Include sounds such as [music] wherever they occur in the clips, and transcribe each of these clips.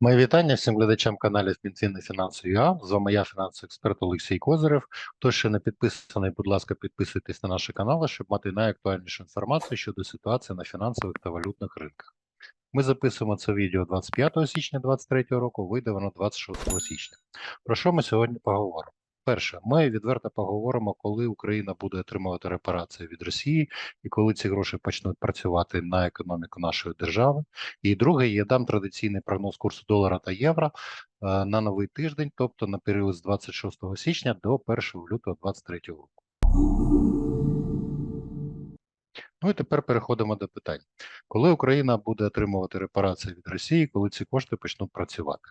Мої вітання всім глядачам каналів Мінфін Фінансовий ЮА. З вами я, фінансовий експерт Олексій Козирев. Хто ще не підписаний, будь ласка, підписуйтесь на наші канали, щоб мати найактуальнішу інформацію щодо ситуації на фінансових та валютних ринках. Ми записуємо це відео 25 січня 2023 року, вийде воно 26 січня. Про що ми сьогодні поговоримо? Перше, ми відверто поговоримо, коли Україна буде отримувати репарації від Росії і коли ці гроші почнуть працювати на економіку нашої держави. І друге, я дам традиційний прогноз курсу долара та євро е, на новий тиждень, тобто на період з 26 січня до 1 лютого 2023 року. Ну і тепер переходимо до питань. Коли Україна буде отримувати репарації від Росії, коли ці кошти почнуть працювати?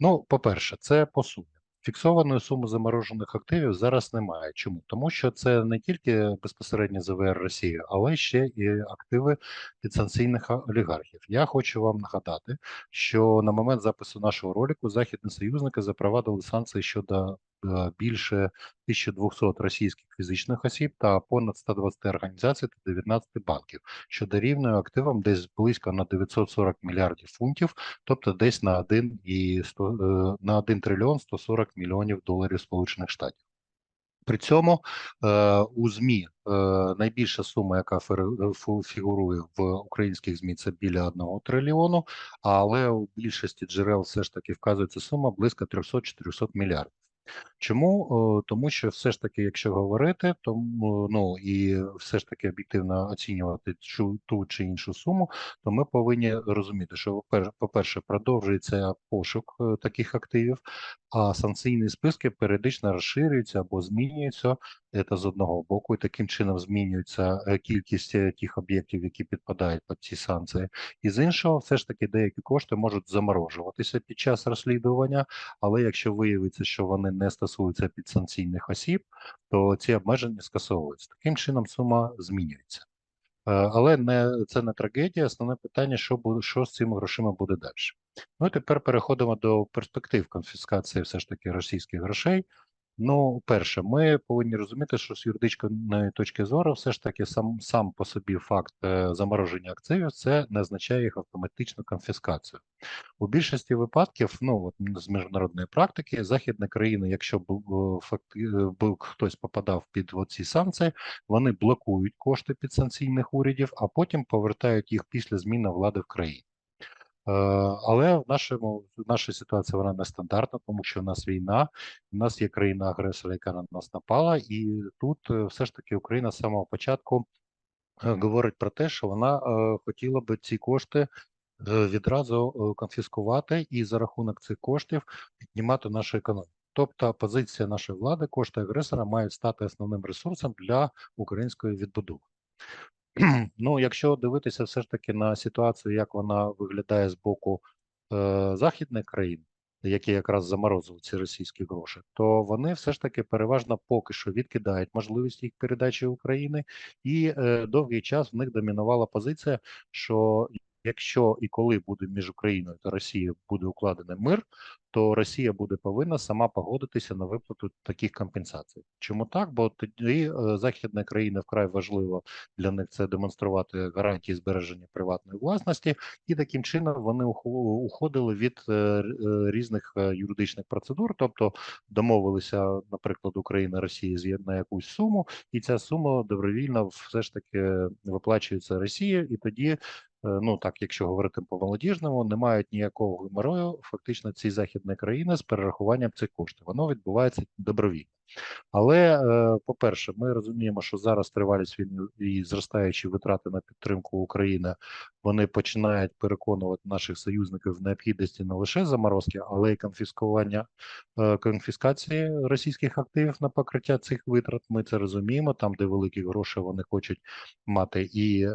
Ну, по-перше, це по сумі. Фіксованої суми заморожених активів зараз немає. Чому? Тому що це не тільки безпосередньо ЗВР Росії, але ще і активи підсанкційних олігархів. Я хочу вам нагадати, що на момент запису нашого ролику західні союзники запровадили санкції щодо більше 1200 російських фізичних осіб та понад 120 організацій та 19 банків, що дорівнює активам десь близько на 940 мільярдів фунтів, тобто десь на 1 і 100, е, на 1 трильйон 140 мільйонів доларів Сполучених Штатів. При цьому е, у ЗМІ е, найбільша сума, яка фігурує в українських ЗМІ, це біля 1 трильйону, але у більшості джерел все ж таки вказується сума близько 300-400 мільярдів. Чому? Е, Тому що все ж таки, якщо говорити, то ну і все ж таки об'єктивно оцінювати цю ту чи іншу суму, то ми повинні розуміти, що по-пер- по-перше, продовжується пошук е, таких активів, а санкційні списки періодично розширюються або змінюються. Це з одного боку, і таким чином змінюється е, кількість тих об'єктів, які підпадають під ці санкції. І з іншого, все ж таки, деякі кошти можуть заморожуватися під час розслідування. Але якщо виявиться, що вони не стосуються підсанкційних осіб, то ці обмеження скасовуються. Таким чином сума змінюється. Е, Але не це не трагедія. Основне питання, що буде, що з цими грошима буде далі. Ну і тепер переходимо до перспектив конфіскації все ж таки російських грошей. Ну, перше, ми повинні розуміти, що з юридичної точки зору, все ж таки, сам сам по собі факт е, замороження активів це не означає їх автоматичну конфіскацію. У більшості випадків, ну от з міжнародної практики, західні країни, якщо б факти е, б хтось попадав під ці санкції, вони блокують кошти підсанкційних урядів, а потім повертають їх після зміни влади в країні. Е, Але в нашому в нашій ситуації вона нестандартна, тому що в нас війна, в нас є країна-агресор, яка на нас напала, і тут е, все ж таки Україна з самого початку е, говорить про те, що вона хотіла би ці кошти відразу конфіскувати і за рахунок цих коштів піднімати нашу економіку. Тобто позиція нашої влади, кошти агресора мають стати основним ресурсом для української відбудови. [clears throat] Ну, якщо дивитися все ж таки на ситуацію, як вона виглядає з боку е, західних країн, які якраз заморозили ці російські гроші, то вони все ж таки переважно поки що відкидають можливість їх передачі України, і е, довгий час в них домінувала позиція, що якщо і коли буде між Україною та Росією буде укладений мир, то Росія буде повинна сама погодитися на виплату таких компенсацій. Чому так? Бо тоді е, західні країни вкрай важливо для них це демонструвати гарантії збереження приватної власності, і таким чином вони ухо- уходили від е, е, різних юридичних процедур, тобто домовилися, наприклад, Україна Росія з'є- на якусь суму, і ця сума добровільно все ж таки виплачується Росії, і тоді. Е, Ну так, якщо говорити по молодіжному, не мають ніякого геморою фактично ці західні країни з перерахуванням цих коштів. Воно відбувається добровільно. Але, е, по-перше, ми розуміємо, що зараз тривалість війни і зростаючі витрати на підтримку України, вони починають переконувати наших союзників в необхідності не лише заморозки, але й конфіскування е, конфіскації російських активів на покриття цих витрат. Ми це розуміємо. Там, де великі гроші, вони хочуть мати і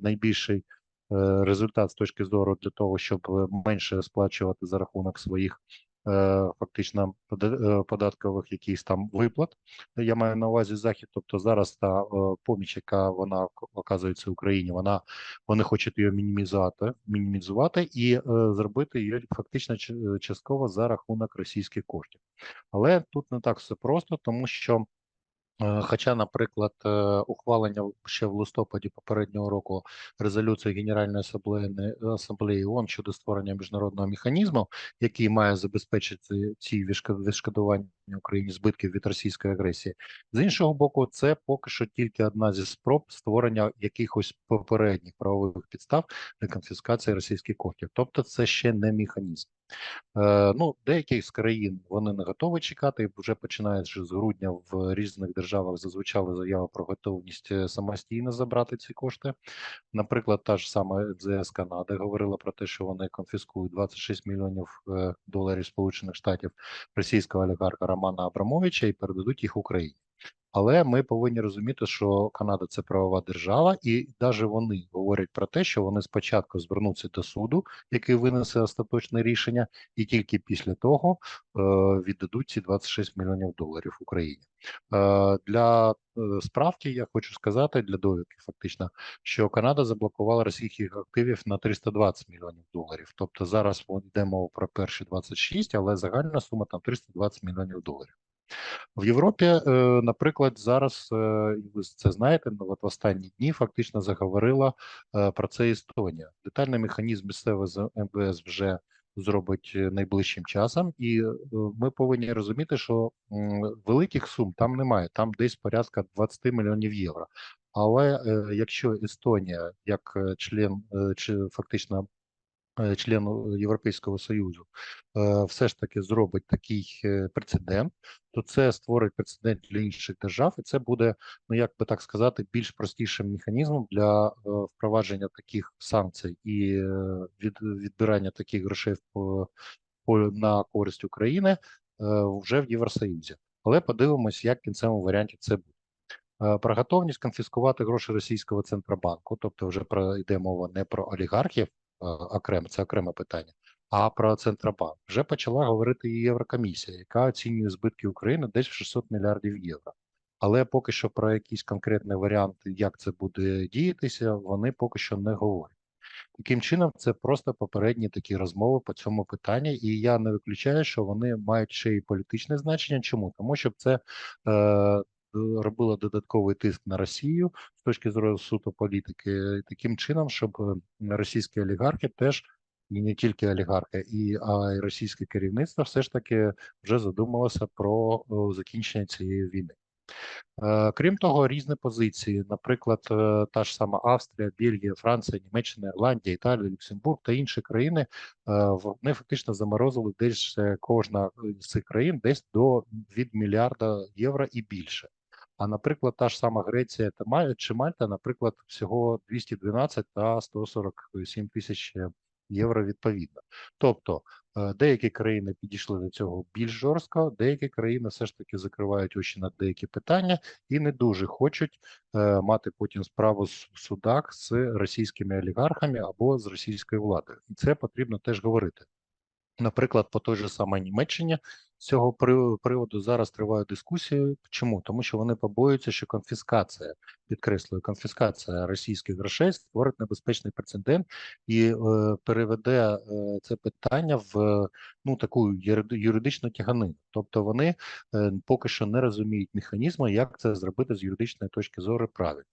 найбільший. Е, Результат з точки зору для того, щоб е, менше сплачувати за рахунок своїх е, фактично пода- податкових якихось там виплат. Я маю на увазі захід. Тобто зараз та поміч, яка вона ок- оказується Україні, вона вони хочуть її мінімізувати, мінімізувати і зробити її фактично частково за рахунок російських коштів. Але тут не так все просто, тому що Хоча, наприклад, е, ухвалення ще в листопаді попереднього року резолюції Генеральної асамблеї асамблеї ООН щодо створення міжнародного механізму, який має забезпечити ці відшкодування Україні збитків від російської агресії, з іншого боку, це поки що тільки одна зі спроб створення якихось попередніх правових підстав для конфіскації російських коштів. Тобто, це ще не механізм. Е, Ну, деякі з країн вони не готові чекати. Вже починаючи з грудня в різних державах зазвучали заяви про готовність е, самостійно забрати ці кошти. Наприклад, та ж сама МЗС Канади говорила про те, що вони конфіскують 26 мільйонів е, доларів Сполучених Штатів російського олігарха Романа Абрамовича і передадуть їх Україні. Але ми повинні розуміти, що Канада це правова держава, і навіть вони говорять про те, що вони спочатку звернуться до суду, який винесе остаточне рішення, і тільки після того е, віддадуть ці 26 мільйонів доларів Україні. Е, Для е, справки я хочу сказати для довідки, фактично, що Канада заблокувала російських активів на 320 мільйонів доларів. Тобто зараз йде мова про перші 26, але загальна сума там 320 мільйонів доларів. В Європі, е, наприклад, зараз е, ви це знаєте, ну, от в останні дні фактично заговорила е, про це Естонія. Детальний механізм місцеве з МВС вже зробить найближчим часом, і ми повинні розуміти, що великих сум там немає, там десь порядка 20 мільйонів євро. Але якщо Естонія, як член чи фактично е, член Європейського Союзу, е, все ж таки зробить такий е, прецедент, то це створить прецедент для інших держав, і це буде, ну як би так сказати, більш простішим механізмом для впровадження таких санкцій і від відбирання таких грошей по, по на користь України вже в Євросоюзі. Але подивимось, як в кінцевому варіанті це буде. Про готовність конфіскувати гроші російського центробанку, тобто вже про йде мова не про олігархів окремо, це окреме питання, а про центробанк. Вже почала говорити і Єврокомісія, яка оцінює збитки України десь в 600 мільярдів євро. Але поки що про якісь конкретні варіанти, як це буде діятися, вони поки що не говорять. Таким чином, це просто попередні такі розмови по цьому питанні, і я не виключаю, що вони мають ще й політичне значення. Чому? Тому що це е, робило додатковий тиск на Росію з точки зору суто політики, таким чином, щоб е, російські олігархи теж. І не тільки олігархи, і а й російське керівництво все ж таки вже задумалося про закінчення цієї війни. Е, Крім того, різні позиції, наприклад, е, та ж сама Австрія, Бельгія, Франція, Німеччина, Ірландія, Італія, Люксембург та інші країни е, вони фактично заморозили десь е, кожна з цих країн десь до від мільярда євро і більше. А наприклад, та ж сама Греція та чи Мальта, наприклад, всього 212 та 147 тисяч євро відповідно. Тобто е, деякі країни підійшли до цього більш жорстко, деякі країни все ж таки закривають очі на деякі питання і не дуже хочуть е, мати потім справу в судах з російськими олігархами або з російською владою. І це потрібно теж говорити. Наприклад, по той же самій Німеччині цього приводу зараз тривають дискусії. Чому? Тому що вони побоюються, що конфіскація, підкреслюю, конфіскація російських грошей створить небезпечний прецедент і е, переведе е, це питання в ну таку юридичну тяганину. Тобто вони е, поки що не розуміють механізму, як це зробити з юридичної точки зору правильно.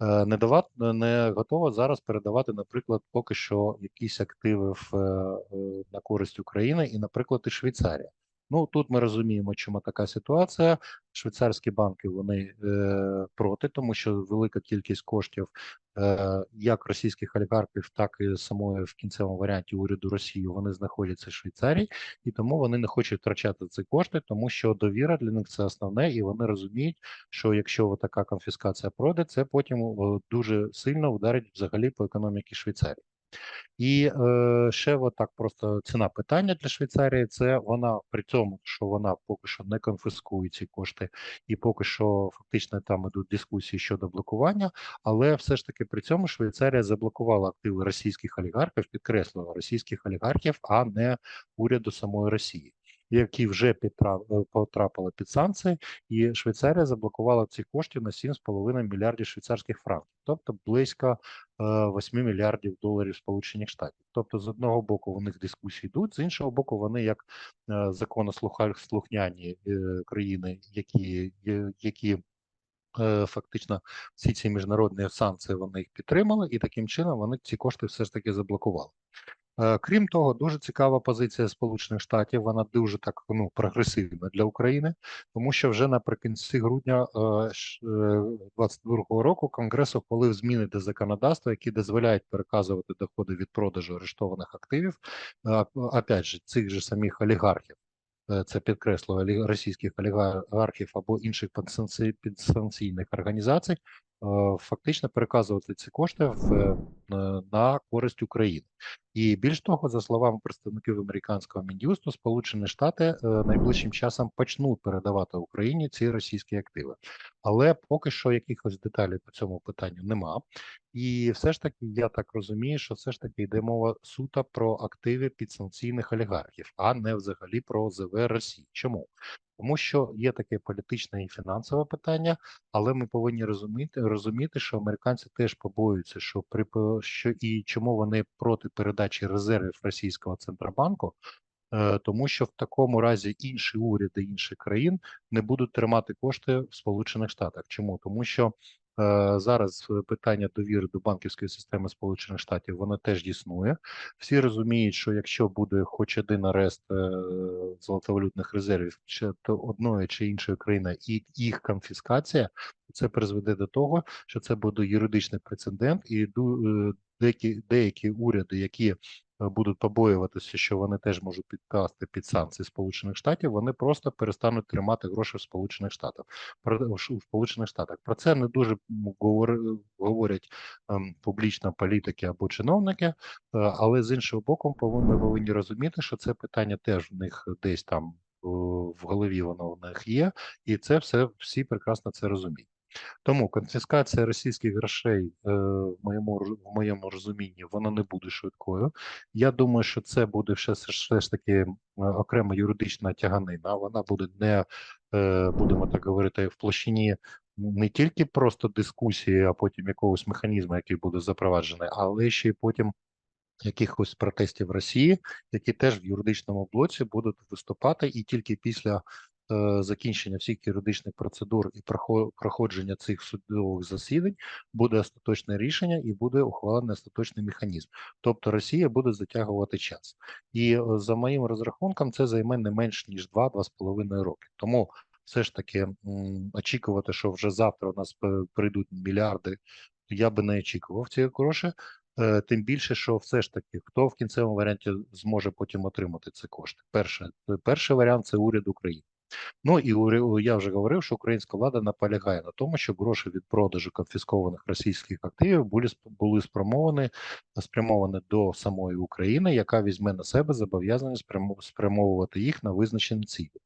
Е, Не давати не готова зараз передавати, наприклад, поки що якісь активи в е, на користь України і, наприклад, і Швейцарія. Ну тут ми розуміємо, чому така ситуація. Швейцарські банки вони е, проти, тому що велика кількість коштів е, як російських олігархів, так і самої в кінцевому варіанті уряду Росії вони знаходяться в Швейцарії, і тому вони не хочуть втрачати ці кошти, тому що довіра для них це основне, і вони розуміють, що якщо така конфіскація пройде, це потім дуже сильно вдарить взагалі по економіці Швейцарії. І е, ще отак просто ціна питання для Швейцарії це вона при цьому, що вона поки що не конфіскує ці кошти, і поки що фактично там ідуть дискусії щодо блокування. Але все ж таки при цьому Швейцарія заблокувала активи російських олігархів, підкреслила російських олігархів, а не уряду самої Росії. Які вже е, потрапили під санкції, і Швейцарія заблокувала ці кошти на 7,5 мільярдів швейцарських франків, тобто близько е, 8 мільярдів доларів Сполучених Штатів. Тобто, з одного боку, у них дискусії йдуть, з іншого боку, вони як е, законослухняні е, країни, які, які е, фактично всі ці міжнародні санкції вони їх підтримали, і таким чином вони ці кошти все ж таки заблокували. Е, Крім того, дуже цікава позиція Сполучених Штатів. Вона дуже так ну прогресивна для України, тому що вже наприкінці грудня 2022 року Конгрес ухвалив зміни до законодавства, які дозволяють переказувати доходи від продажу арештованих активів, е, опять же, цих же самих олігархів. е, Це підкреслює російських олігархів або інших підсанкцій- підсанкційних організацій, е, фактично переказувати ці кошти в, е, на користь України. І більш того, за словами представників американського мін'юсту, Сполучені Штати е, найближчим часом почнуть передавати Україні ці російські активи. Але поки що якихось деталей по цьому питанню нема. І все ж таки, я так розумію, що все ж таки йде мова суто про активи підсанкційних олігархів, а не взагалі про ОЗВ Росії. Чому? Тому що є таке політичне і фінансове питання, але ми повинні розуміти, розуміти, що американці теж побоюються, що при що і чому вони проти передачі резервів російського центробанку, Е, тому що в такому разі інші уряди інших країн не будуть тримати кошти в Сполучених Штатах. Чому? Тому що зараз е, питання довіри до банківської системи Сполучених Штатів воно теж існує. Всі розуміють, що якщо буде хоч один арест е, золотовалютних резервів чи то одної чи іншої країни, і їх конфіскація, це призведе до того, що це буде юридичний прецедент, і е, деякі деякі уряди, які е, будуть побоюватися, що вони теж можуть підпасти під санкції Сполучених Штатів, вони просто перестануть тримати гроші в Сполучених Штатах. В Сполучених Штатах про це не дуже говор- говорять ем, публічно політики або чиновники, е, але з іншого боку, повинні повинні розуміти, що це питання теж в них десь там е, в голові воно в них є, і це все всі прекрасно це розуміють. Тому конфіскація російських грошей е, в моєму в моєму розумінні вона не буде швидкою. Я думаю, що це буде все, все ж таки окрема юридична тяганина. Вона буде не е, будемо так говорити в площині не тільки просто дискусії, а потім якогось механізму, який буде запроваджений, але ще й потім. Якихось протестів Росії, які теж в юридичному блоці будуть виступати, і тільки після закінчення всіх юридичних процедур і прохо- проходження цих судових засідань буде остаточне рішення і буде ухвалений остаточний механізм. Тобто Росія буде затягувати час. І е, за моїм розрахунком, це займе не менш ніж 2-2,5 роки. Тому все ж таки очікувати, що вже завтра у нас прийдуть мільярди, я би не очікував ці гроші. Е, Тим більше, що все ж таки, хто в кінцевому варіанті зможе потім отримати ці кошти? Перше, перший варіант це уряд України. Ну і я вже говорив, що українська влада наполягає на тому, щоб гроші від продажу конфіскованих російських активів були були спрямовані спрямовані до самої України, яка візьме на себе зобов'язання спрямовувати їх на визначені цілі.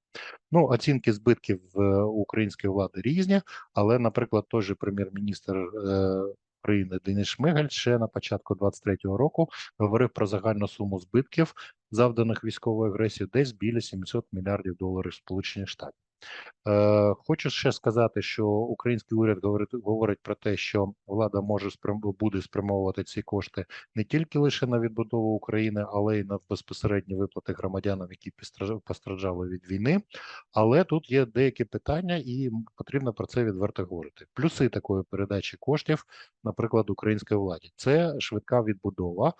Ну, оцінки збитків е, української влади різні, але, наприклад, той же прем'єр-міністр е, України Денис Шмигаль ще на початку 23-го року говорив про загальну суму збитків, завданих військовою агресією, десь біля 700 мільярдів доларів Сполучених Штатів. Е, хочу ще сказати, що український уряд говорить, говорить про те, що влада може спрям, буде спрямовувати ці кошти не тільки лише на відбудову України, але й на безпосередні виплати громадянам, які постраждали- від війни. Але тут є деякі питання, і потрібно про це відверто говорити. Плюси такої передачі коштів, наприклад, українській владі, це швидка відбудова.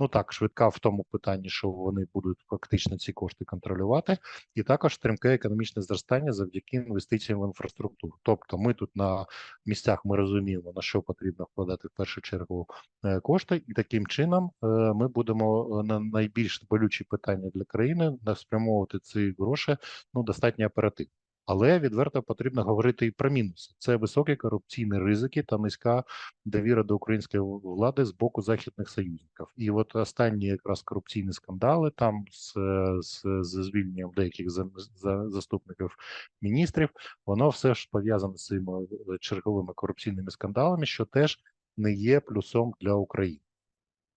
Ну так, швидка в тому питанні, що вони будуть фактично ці кошти контролювати, і також стрімке економічне зростання завдяки інвестиціям в інфраструктуру. Тобто, ми тут на місцях ми розуміємо на що потрібно вкладати в першу чергу е, кошти, і таким чином е, ми будемо е, на найбільш болючі питання для країни спрямовувати ці гроші ну достатньо оперативно. Але відверто потрібно говорити і про мінуси: це високі корупційні ризики та низька довіра до української влади з боку західних союзників. І от останні якраз корупційні скандали там з, з, з звільненням деяких за, за, заступників міністрів, воно все ж пов'язане з цими черговими корупційними скандалами, що теж не є плюсом для України.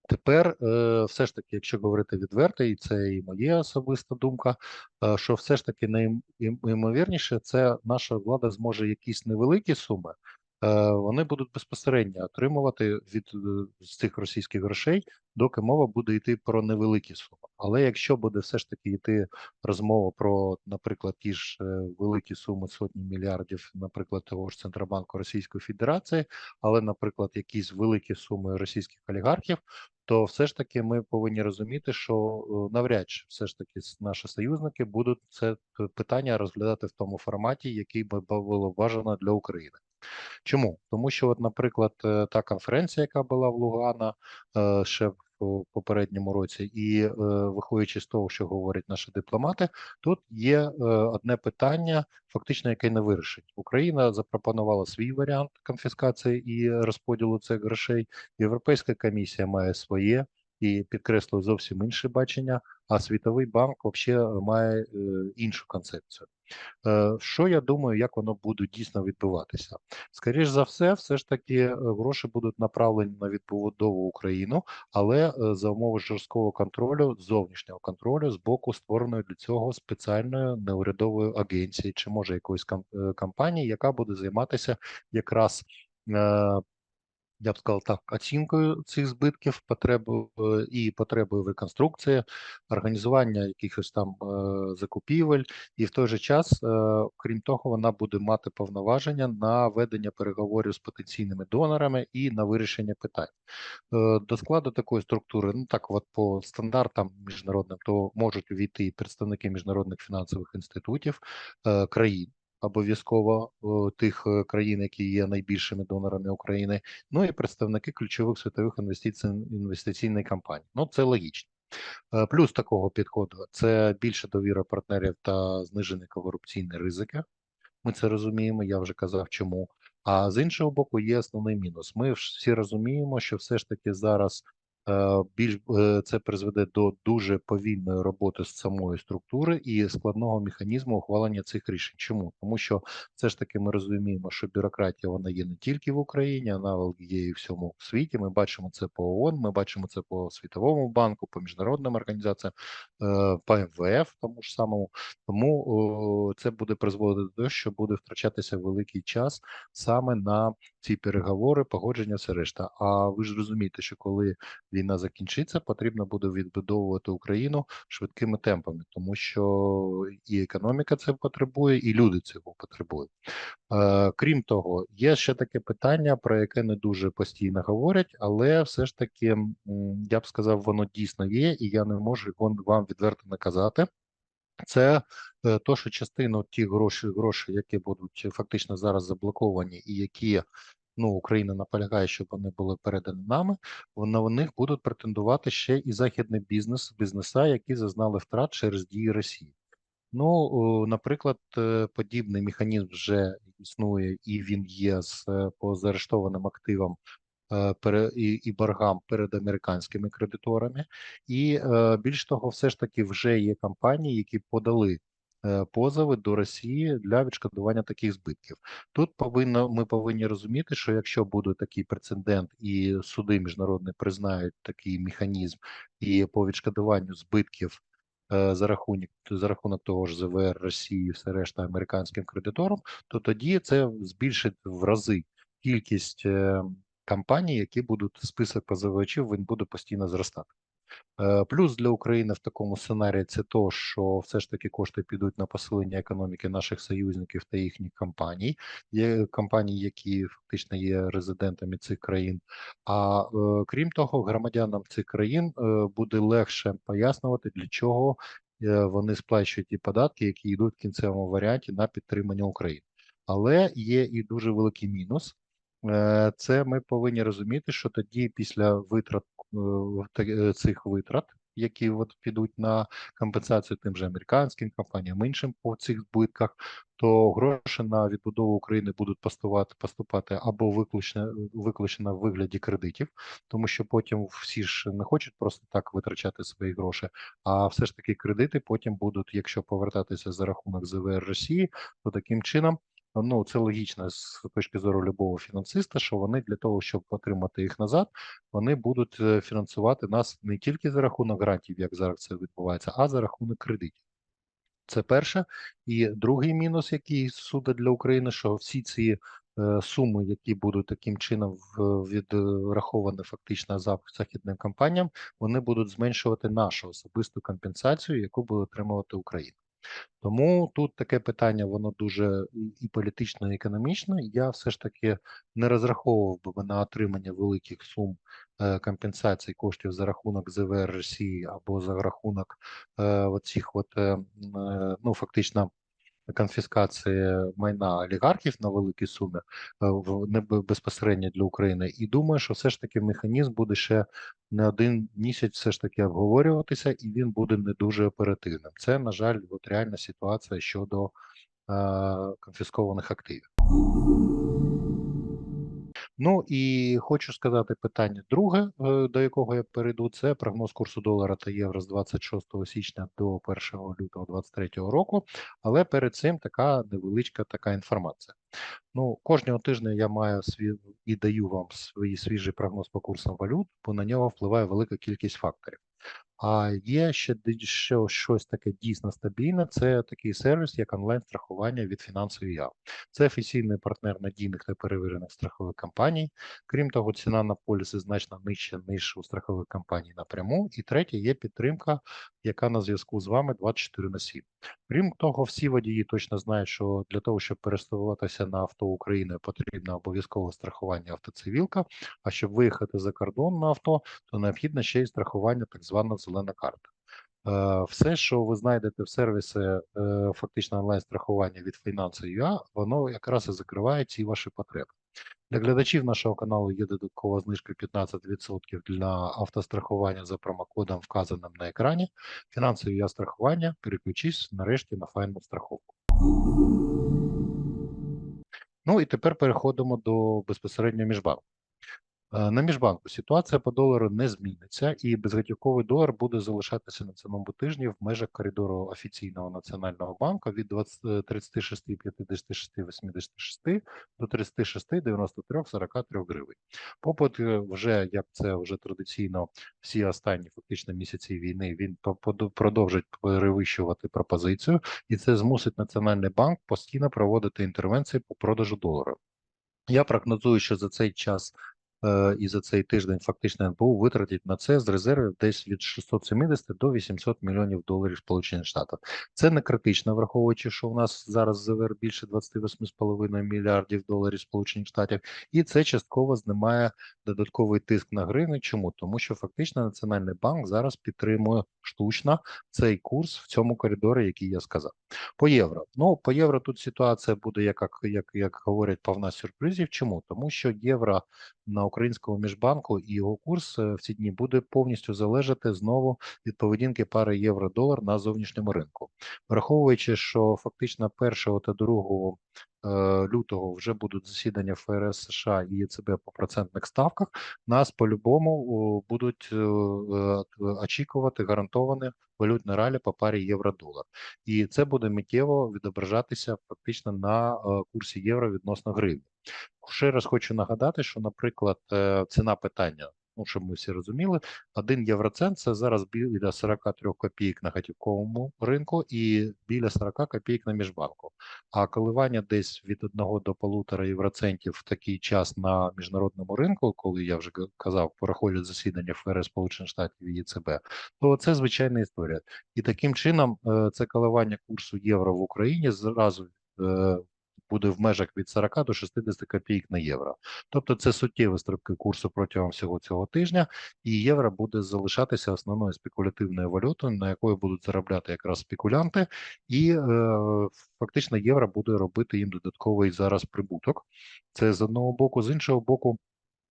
Тепер, е, все ж таки, якщо говорити відверто, і це і моя особиста думка, е, що все ж таки найімовірніше, це наша влада зможе якісь невеликі суми вони будуть безпосередньо отримувати від е, з цих російських грошей, доки мова буде йти про невеликі суми. Але якщо буде все ж таки йти розмова про, наприклад, ті ж е, великі суми сотні мільярдів, наприклад, того ж Центробанку Російської Федерації, але, наприклад, якісь великі суми російських олігархів, то все ж таки ми повинні розуміти, що е, навряд чи все ж таки наші союзники будуть це питання розглядати в тому форматі, який би було бажано для України. Чому? Тому що, от, наприклад, е, та конференція, яка була в Лугана е, ще в попередньому році, і е, виходячи з того, що говорять наші дипломати, тут є одне питання, фактично, яке не вирішить. Україна запропонувала свій варіант конфіскації і розподілу цих грошей. Європейська комісія має своє і підкреслює зовсім інше бачення. А Світовий банк взагалі має е, іншу концепцію. Е, Що я думаю, як воно буде дійсно відбуватися? Скоріш за все, все ж таки е, гроші будуть направлені на відбудову Україну, але е, за умови жорсткого контролю, зовнішнього контролю з боку створеної для цього спеціальної неурядової агенції, чи може якоїсь е, компанії, яка буде займатися якраз. Я б сказав так, оцінкою цих збитків, потребу е, і потребою реконструкції, організування якихось там е, закупівель, і в той же час, е, крім того, вона буде мати повноваження на ведення переговорів з потенційними донорами і на вирішення питань. До складу такої структури, ну так, от по стандартам міжнародним, то можуть увійти і представники міжнародних фінансових інститутів країн. Обов'язково тих е, країн, які є найбільшими донорами України, ну і представники ключових світових інвестицій інвестиційних компаній. Ну це логічно. Е, Плюс такого підходу це більше довіра партнерів та знижені корупційні ризики. Ми це розуміємо, я вже казав, чому. А з іншого боку, є основний мінус. Ми всі розуміємо, що все ж таки зараз більш е, це призведе до дуже повільної роботи з самої структури і складного механізму ухвалення цих рішень. Чому? Тому що все ж таки ми розуміємо, що бюрократія вона є не тільки в Україні, вона є і в всьому світі. Ми бачимо це по ООН, ми бачимо це по Світовому банку, по міжнародним організаціям, е, по МВФ, тому ж самому. Тому це буде призводити до того, що буде втрачатися великий час саме на ці переговори, погодження, все решта. А ви ж розумієте, що коли війна закінчиться, потрібно буде відбудовувати Україну швидкими темпами, тому що і економіка це потребує, і люди цього потребують. Е, крім того, є ще таке питання, про яке не дуже постійно говорять, але все ж таки, я б сказав, воно дійсно є, і я не можу вам відверто наказати. Це е, то, що частину тих грошей, грошей, які будуть фактично зараз заблоковані, і які ну Україна наполягає, щоб вони були передані нами, на них будуть претендувати ще і західний бізнес, бізнеса, які зазнали втрат через дії Росії. Ну, наприклад, е, подібний механізм вже існує, і він є з е, по заарештованим активам і, і боргам перед американськими кредиторами. І е, більш того, все ж таки вже є компанії, які подали е, позови до Росії для відшкодування таких збитків. Тут повинно ми повинні розуміти, що якщо буде такий прецедент, і суди міжнародні признають такий механізм і по відшкодуванню збитків. е, За рахунок за рахунок того ж ЗВР Росії, все решта американським кредиторам, то тоді це збільшить в рази кількість е, компаній, які будуть список позивачів, він буде постійно зростати. Е, Плюс для України в такому сценарії це то, що все ж таки кошти підуть на посилення економіки наших союзників та їхніх компаній. Є компанії, які фактично є резидентами цих країн. А е, крім того, громадянам цих країн е, буде легше пояснювати, для чого вони сплачують ті податки, які йдуть в кінцевому варіанті на підтримання України. Але є і дуже великий мінус. Е, Це ми повинні розуміти, що тоді після витрат е, е, цих витрат, які от підуть на компенсацію тим же американським компаніям, іншим по цих збитках, то гроші на відбудову України будуть поступати, поступати або виключно, виключно в вигляді кредитів, тому що потім всі ж не хочуть просто так витрачати свої гроші, а все ж таки кредити потім будуть, якщо повертатися за рахунок ЗВР Росії, то таким чином. Ну, це логічно з точки зору любого фінансиста, що вони для того, щоб отримати їх назад, вони будуть е, фінансувати нас не тільки за рахунок грантів, як зараз це відбувається, а за рахунок кредитів. Це перше. І другий мінус, який судить для України, що всі ці е, суми, які будуть таким чином відраховані фактично за західним компаніям, вони будуть зменшувати нашу особисту компенсацію, яку буде отримувати Україна. Тому тут таке питання, воно дуже і- політично, і економічно. Я все ж таки не розраховував би на отримання великих сум е, компенсацій коштів за рахунок ЗВР Росії або за рахунок е, оцих от, е, ну, фактично конфіскації майна олігархів на великі суми е, не безпосередньо для України. І думаю, що все ж таки механізм буде ще не один місяць все ж таки обговорюватися, і він буде не дуже оперативним. Це, на жаль, от реальна ситуація щодо е, конфіскованих активів. Ну і хочу сказати питання друге, е, до якого я перейду, це прогноз курсу долара та євро з 26 січня до 1 лютого 2023 року. Але перед цим така невеличка така інформація. Ну, кожного тижня я маю свій і даю вам свій свіжий прогноз по курсам валют, бо на нього впливає велика кількість факторів. А є ще ще щось таке дійсно стабільне. Це такий сервіс, як онлайн-страхування від фінансової ЯВ. Це офіційний партнер надійних та перевірених страхових компаній. Крім того, ціна на поліси значно нижча, ніж у страхових компаній напряму. І третє є підтримка, яка на зв'язку з вами 24 на 7. Крім того, всі водії точно знають, що для того, щоб пересуватися на авто України, потрібно обов'язкове страхування автоцивілка. А щоб виїхати за кордон на авто, то необхідно ще й страхування так звана зелена карта. Е, Все, що ви знайдете в сервісі е, фактично онлайн-страхування від Finance.ua, воно якраз і закриває ці ваші потреби. Для глядачів нашого каналу є додаткова знижка 15% для автострахування за промокодом, вказаним на екрані. Фінансові я страхування. Переключись нарешті на файну страховку. Ну і тепер переходимо до безпосередньо міжбанку. Е, На міжбанку ситуація по долару не зміниться, і безготівковий долар буде залишатися на цьому тижні в межах коридору офіційного національного банку від 20 е, 36, 56, 86 до 36, 93, 43 гривень. Попит е, вже як це вже традиційно всі останні фактично місяці війни він продовжить перевищувати пропозицію, і це змусить Національний банк постійно проводити інтервенції по продажу долара. Я прогнозую, що за цей час і за цей тиждень фактично НБУ витратить на це з резервів десь від 670 до 800 мільйонів доларів Сполучених Штатів. Це не критично, враховуючи, що у нас зараз ЗВР більше 28,5 мільярдів доларів Сполучених Штатів, і це частково знімає додатковий тиск на гривню. Чому? Тому що фактично Національний банк зараз підтримує штучно цей курс в цьому коридорі, який я сказав. По євро. Ну, по євро тут ситуація буде, як, як, як говорять, повна сюрпризів. Чому? Тому що євро на українському міжбанку і його курс е, в ці дні буде повністю залежати знову від поведінки пари євро-долар на зовнішньому ринку. Враховуючи, що фактично 1 та 2 е, лютого вже будуть засідання ФРС США і ЄЦБ по процентних ставках, нас по-любому будуть е, очікувати гарантовані валютні ралі по парі євро-долар. І це буде миттєво відображатися фактично на е, курсі євро відносно гривні. Ще раз хочу нагадати, що, наприклад, е, ціна питання, ну щоб ми всі розуміли, один євроцент це зараз біля 43 копійок на готівковому ринку і біля 40 копійок на міжбанку. А коливання десь від 1 до 1,5 євроцентів в такий час на міжнародному ринку, коли я вже казав, проходять засідання ФРС Сполучених Штатів і ЄЦБ, то це звичайна історія. І таким чином е, це коливання курсу євро в Україні зразу е, буде в межах від 40 до 60 копійок на євро. Тобто це суттєві стрибки курсу протягом всього цього тижня, і євро буде залишатися основною спекулятивною валютою, на якої будуть заробляти якраз спекулянти, і е, фактично євро буде робити їм додатковий зараз прибуток. Це з одного боку, з іншого боку.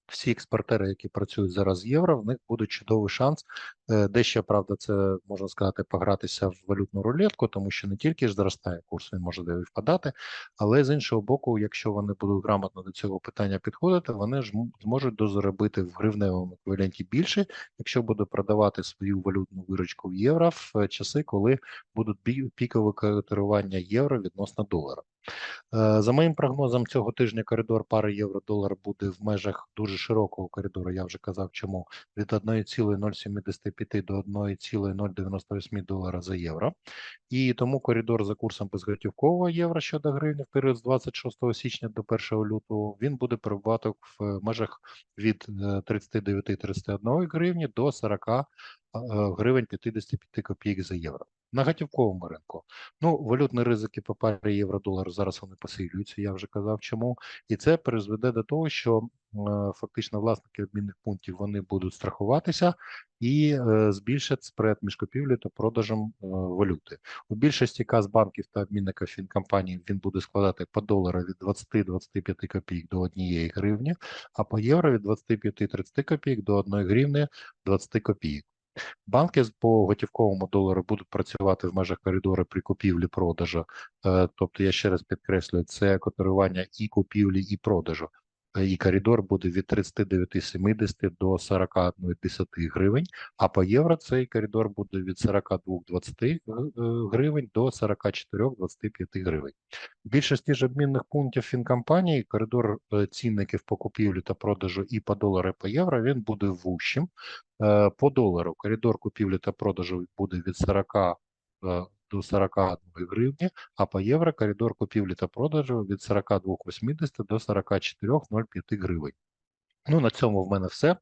Всі експортери, які працюють зараз з євро, в них буде чудовий шанс. е, Дещо, правда, це можна сказати, погратися в валютну рулетку, тому що не тільки ж зростає курс, він може де впадати, але з іншого боку, якщо вони будуть грамотно до цього питання підходити, вони ж зможуть дозаробити в гривневому еквіваленті більше, якщо будуть продавати свою валютну виручку в євро в е, часи, коли будуть пікове котирування євро відносно долара. Е, За моїм прогнозом, цього тижня коридор пари євро-долар буде в межах дуже широкого коридору. Я вже казав, чому від 1,075 до 1,098 долара за євро. І тому коридор за курсом безготівкового євро щодо гривні в період з 26 січня до 1 лютого він буде перебувати в межах від е, 39-31 гривні до 40 е, гривень 55 копійок за євро. На готівковому ринку Ну, валютні ризики по парі євро-долар зараз вони посилюються, я вже казав чому. І це призведе до того, що е, фактично власники обмінних пунктів вони будуть страхуватися і е, збільшать спред між купівлею та продажем е, валюти. У більшості казбанків та обмінників фінкомпаній він буде складати по долару від 20-25 копійок до 1 гривні, а по євро від 25-30 копійок до 1 гривні 20 копійок. Банки по готівковому долару будуть працювати в межах коридору при купівлі-продажу. Е, Тобто, я ще раз підкреслюю, це котирування і купівлі, і продажу. Е, І коридор буде від 39,70 до 41,10 гривень, а по євро цей коридор буде від 42,20 е, гривень до 44,25 гривень. В більшості ж обмінних пунктів фінкомпаній коридор е, цінників по купівлі та продажу і по долару, і по євро він буде вущим. Е, По долару коридор купівлі та продажу буде від 40 е, до 41 гривні, а по євро коридор купівлі та продажу від 42,80 до 44,05 гривень. Ну, на цьому в мене все.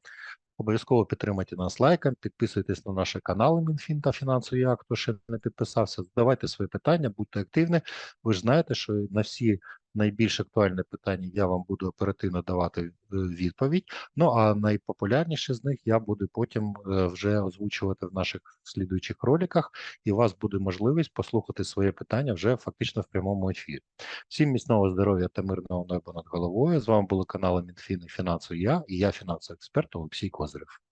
Обов'язково підтримайте нас лайком, підписуйтесь на наші канали Мінфін та фінансові акт, хто ще не підписався. Задавайте свої питання, будьте активні. Ви ж знаєте, що на всі найбільш актуальні питання я вам буду оперативно давати е, відповідь. Ну а найпопулярніші з них я буду потім е, вже озвучувати в наших слідуючих роликах, і у вас буде можливість послухати своє питання вже фактично в прямому ефірі. Всім міцного здоров'я та мирного неба над головою. З вами були канали Мінфін і фінансовий я і я фінансовий експерт Олексій Козирев.